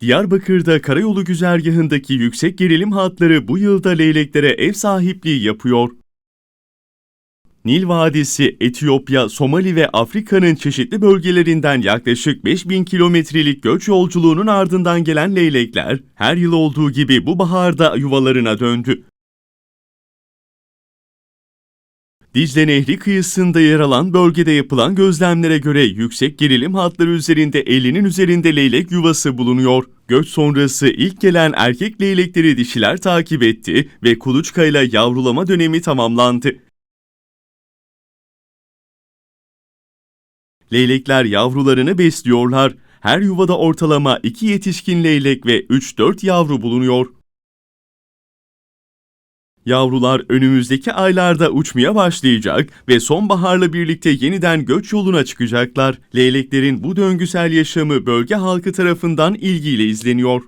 Diyarbakır'da karayolu güzergahındaki yüksek gerilim hatları bu yılda leyleklere ev sahipliği yapıyor. Nil Vadisi, Etiyopya, Somali ve Afrika'nın çeşitli bölgelerinden yaklaşık 5000 kilometrelik göç yolculuğunun ardından gelen leylekler, her yıl olduğu gibi bu baharda yuvalarına döndü. Dicle Nehri kıyısında yer alan bölgede yapılan gözlemlere göre yüksek gerilim hatları üzerinde 50'nin üzerinde leylek yuvası bulunuyor. Göç sonrası ilk gelen erkek leylekleri dişiler takip etti ve kuluçkayla yavrulama dönemi tamamlandı. Leylekler yavrularını besliyorlar. Her yuvada ortalama 2 yetişkin leylek ve 3-4 yavru bulunuyor. Yavrular önümüzdeki aylarda uçmaya başlayacak ve sonbaharla birlikte yeniden göç yoluna çıkacaklar. Leyleklerin bu döngüsel yaşamı bölge halkı tarafından ilgiyle izleniyor.